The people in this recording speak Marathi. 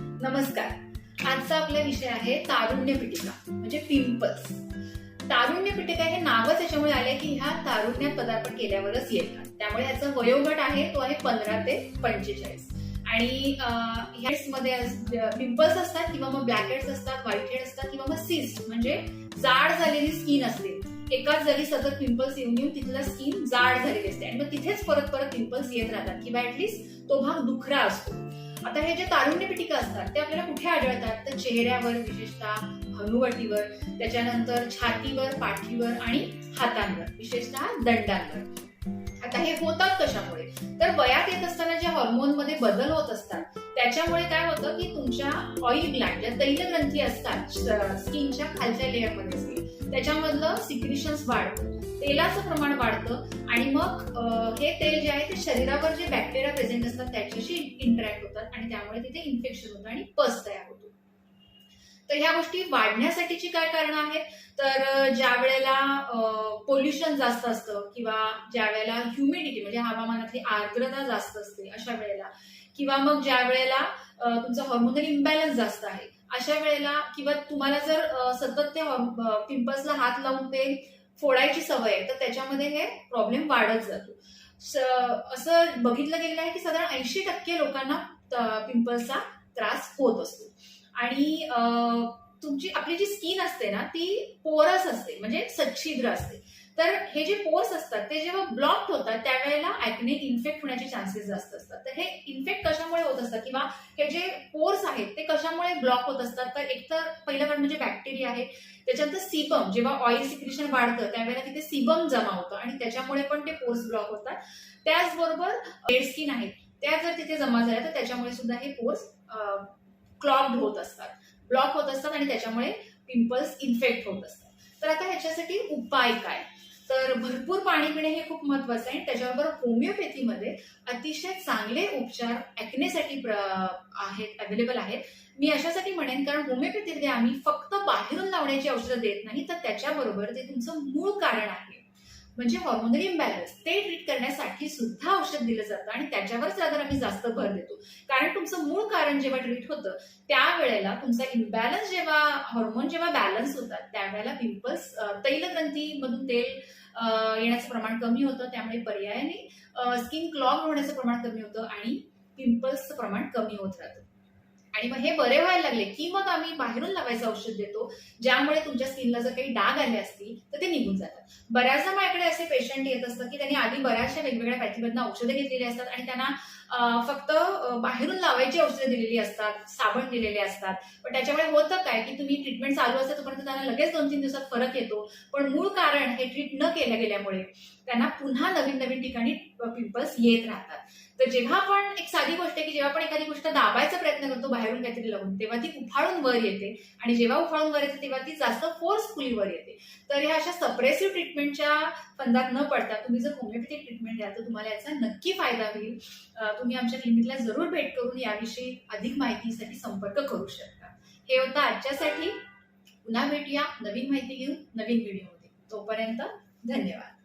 नमस्कार. आजचा आपला विषय आहे तारुण्य पिटिका म्हणजे पिंपल्स. तारुण्य पिटिका हे नावच याच्यामुळे आले की ह्या तारुण्यात पदार्पण केल्यावरच येतात. त्यामुळे याचा वयोगट आहे तो आहे पंधरा ते पंचेचाळीस. आणि हेड्समध्ये पिंपल्स असतात किंवा मग ब्लॅक हेड्स असतात व्हाईट हेड असतात किंवा मग सिस्ट म्हणजे जाड झालेली स्किन असते. एकाच जागी सतत पिंपल्स येऊन येऊन तिथला स्किन जाड झालेली असते. आणि मग तिथेच परत परत पिंपल्स येत राहतात. किंवा ऍटलीस्ट तो भाग दुखरा असतो. आता हे जे तारुण्य पिटिका असतात ते आपल्याला कुठे आढळतात? तर चेहऱ्यावर विशेषतः हनुवटीवर त्याच्यानंतर छातीवर पाठीवर आणि हातांवर विशेषतः दंडांवर. आता हे होतात कशामुळे? तर वयात येत असताना ज्या हॉर्मोनमध्ये बदल होत असतात त्याच्यामुळे काय होतं की तुमच्या ऑइल ग्लँड ज्या तैलग्रंथी असतात स्किनच्या खालच्या लेअरमध्ये असतील त्याच्यामधलं सिक्रिशन्स वाढतं. तेलाचं प्रमाण वाढतं मग हे तेल जे आहे ते शरीरावर जे बॅक्टेरिया प्रेझेंट असतात त्याच्याशी इंटरॅक्ट होतात आणि त्यामुळे तिथे इन्फेक्शन होतं आणि पस तयार होतो. तर ह्या गोष्टी वाढण्यासाठीची काय कारण आहेत? तर ज्या वेळेला पोल्युशन जास्त असतं किंवा ज्या वेळेला ह्युमिडिटी म्हणजे हवामानातली आर्द्रता जास्त असते अशा वेळेला किंवा मग ज्या वेळेला तुमचं तुमचा हॉर्मोनल इम्बॅलन्स जास्त आहे अशा वेळेला किंवा तुम्हाला जर सतत त्या पिंपल्सला हात लावून ते फोडायची सवय आहे तर त्याच्यामध्ये हे प्रॉब्लेम वाढत जातो. असं बघितलं गेलेलं आहे की साधारण ऐंशी टक्के लोकांना पिंपल्सचा त्रास होत असतो. आणि तुमची आपली जी स्किन असते ना ती पोरस असते म्हणजे सच्छिद्र असते. तर हे जे पोर्स असतात ते जेव्हा ब्लॉक होतात त्यावेळेला ऍक्ने इन्फेक्ट होण्याचे चान्सेस जास्त असतात. तर हे इन्फेक्ट कशामुळे होत असतात किंवा हे जे पोर्स आहेत ते कशामुळे ब्लॉक होत असतात? तर एक तर पहिलं कारण म्हणजे बॅक्टेरिया आहे त्याच्यानंतर सिबम जेव्हा ऑइल सिक्रेशन वाढतं त्यावेळेला तिथे सिबम जमा होतं आणि त्याच्यामुळे पण ते पोर्स ब्लॉक होतात. त्याचबरोबर डेड स्किन आहेत त्या जर तिथे जमा झाल्या तर त्याच्यामुळे सुद्धा हे पोर्स क्लॉग्ड होत असतात. ब्लॉक होत असतात आणि त्याच्यामुळे पिंपल्स इन्फेक्ट होत असतात. तर आता ह्याच्यासाठी उपाय काय? तर भरपूर पाणी पिणे हे खूप महत्वाचं आहे. त्याच्याबरोबर होमिओपॅथीमध्ये अतिशय चांगले उपचार ॲक्नेसाठी आहेत अवेलेबल आहेत. मी अशासाठी म्हणेन कारण होमिओपॅथीमध्ये आम्ही फक्त बाहेरून लावण्याची औषधं देत नाही तर त्याच्याबरोबर ते तुमचं मूळ कारण आहे म्हणजे हॉर्मोनल इम्बॅलन्स ते ट्रीट करण्यासाठी सुद्धा औषध दिलं जातं आणि त्याच्यावर जर आम्ही जास्त भर देतो. कारण तुमचं मूळ कारण जेव्हा ट्रीट होतं त्यावेळेला तुमचा इम्बॅलन्स जेव्हा हॉर्मोन जेव्हा बॅलन्स होतात त्यावेळेला पिंपल्स तैलग्रंथीमधून तेल येण्याचं प्रमाण कमी होतं त्यामुळे पर्यायाने स्किन क्लॉग होण्याचं प्रमाण कमी होतं आणि पिंपल्सचं प्रमाण कमी होत राहतं. आणि मग हे बरे व्हायला लागले की मग आम्ही बाहेरून लावायचं औषध देतो ज्यामुळे तुमच्या स्किनला जर काही डाग आले असतील तर ते निघून जातात. बऱ्याचदा माझ्याकडे असे पेशंट येत असतात की त्यांनी आधी बऱ्याचशा वेगवेगळ्या पॅथीमधनं औषधं घेतलेली असतात आणि त्यांना फक्त बाहेरून लावायची औषधं दिलेली असतात साबण दिलेले असतात. पण त्याच्यामुळे होतं काय की तुम्ही ट्रीटमेंट चालू असते तोपर्यंत त्यांना लगेच दोन तीन दिवसात फरक येतो. पण मूळ कारण हे ट्रीट न केल्या गेल्यामुळे त्यांना पुन्हा नवीन नवीन ठिकाणी पिंपल्स येत राहतात. तर जेव्हा आपण एक साधी गोष्ट आहे की जेव्हा आपण एखादी गोष्ट दाबायचा प्रयत्न करतो बाहेरून काहीतरी लावून तेव्हा ती उफाळून वर येते. आणि जेव्हा उफाळून वर येते तेव्हा ती जास्त फोर्सफुली वर येते. तर ह्या अशा सप्रेसिव्ह ट्रीटमेंटच्या फंदात न पडता तुम्ही जर होमिओपॅथिक ट्रीटमेंट द्याल तर तुम्हाला याचा नक्की फायदा होईल. तुम्ही आमच्या क्लिनिकला जरूर भेट करून याविषयी अधिक माहितीसाठी संपर्क करू शकता. हे होतं आजच्यासाठी. पुन्हा भेटूया नवीन माहिती घेऊन नवीन व्हिडिओमध्ये तोपर्यंत धन्यवाद.